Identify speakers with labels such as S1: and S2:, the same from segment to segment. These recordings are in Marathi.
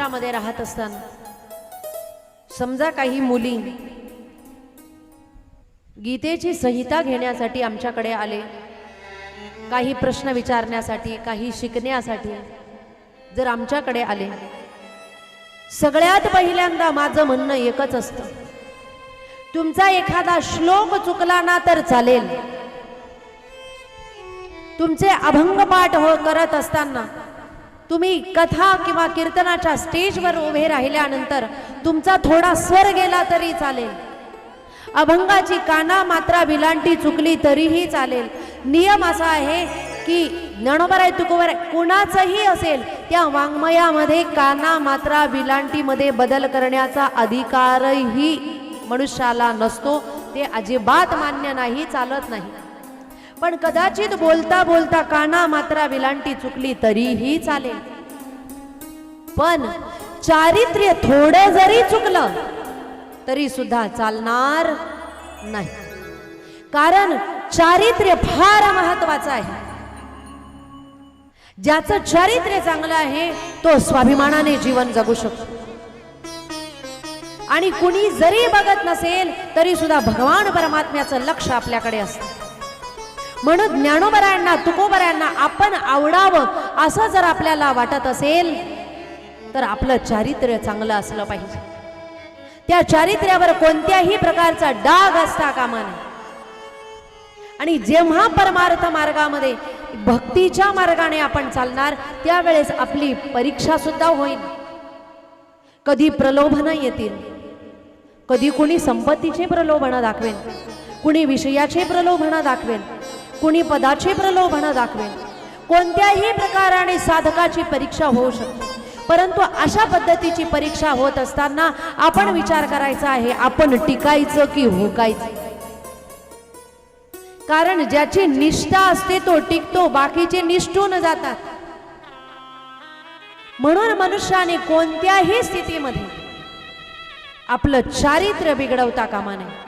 S1: मध्ये राहत असताना. समजा काही मुली गीतेची संहिता घेण्यासाठी आमच्याकडे आले काही प्रश्न विचारण्यासाठी काही शिकण्यासाठी जर आमच्याकडे आले सगळ्यात पहिल्यांदा माझं म्हणणं एकच असतं. तुमचा एखादा श्लोक चुकला ना तर चालेल. तुमचे अभंग पाठ हो करत असताना तुम्ही कथा किंवा कीर्तनाच्या स्टेजवर उभे राहिल्यानंतर तुमचा थोडा स्वर गेला तरी चालेल. अभंगाची काना मात्रा विलांटी चुकली तरीही चालेल. नियम असा आहे की नणोबराय तुकोबर आहे कुणाचंही असेल त्या वाङ्मयामध्ये काना मात्रा विलांटीमध्ये बदल करण्याचा अधिकारही मनुष्याला नसतो. ते अजिबात मान्य नाही चालत नाही. पण कदाचित बोलता बोलता काना मात्रा विलांटी चुकली तरीही चालेल. पण चारित्र्य थोडं जरी चुकलं तरी सुद्धा चालणार नाही. कारण चारित्र्य फार महत्वाचं आहे. ज्याचं चारित्र्य चांगलं आहे तो स्वाभिमानाने जीवन जगू शकतो. आणि कुणी जरी बघत नसेल तरी सुद्धा भगवान परमात्म्याचं लक्ष आपल्याकडे असतं. म्हणून ज्ञानोबरायांना तुकोबरायांना आपण आवडावं असं जर आपल्याला वाटत असेल तर आपलं चारित्र्य चांगलं असलं पाहिजे. त्या चारित्र्यावर कोणत्याही प्रकारचा डाग असता कामा नये. आणि जेव्हा परमार्थ मार्गामध्ये भक्तीच्या मार्गाने आपण चालणार त्यावेळेस आपली परीक्षा सुद्धा होईल. कधी प्रलोभन येतील. कधी कुणी संपत्तीचे प्रलोभन दाखवेल. कुणी विषयाचे प्रलोभन दाखवेल. कुणी पदाचे प्रलोभन दाखवेल. कोणत्याही प्रकाराने साधकाची परीक्षा होऊ शकते. परंतु अशा पद्धतीची परीक्षा होत असताना आपण विचार करायचा आहे आपण टिकायचं की हुकायचं? कारण ज्याची निष्ठा असते तो टिकतो बाकीचे निष्ठून जातात. म्हणून मनुष्याने कोणत्याही स्थितीमध्ये आपलं चारित्र्य बिघडवता कामा नये.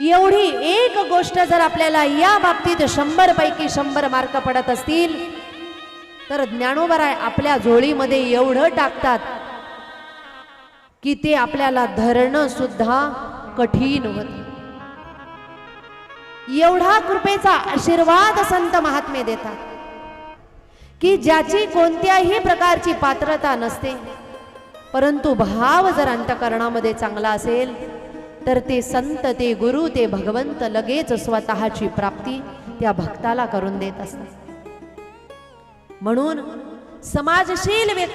S1: एवढी एक गोष्ट जर आपल्याला या बाबतीत शंभर पैकी शंभर मार्क पडत असतील तर ज्ञानोबराय आपल्या झोळीमध्ये एवढं टाकतात की ते आपल्याला धरणं सुद्धा कठीण होत. एवढा कृपेचा आशीर्वाद संत महात्मे देतात की ज्याची कोणत्याही प्रकारची पात्रता नसते परंतु भाव जर अंतकरणामध्ये चांगला असेल तर ते संत ते गुरु ते भगवंत लगेच स्वतःची प्राप्ती त्या भक्ताला करून देत असतात. म्हणून समाजशील व्यक्ती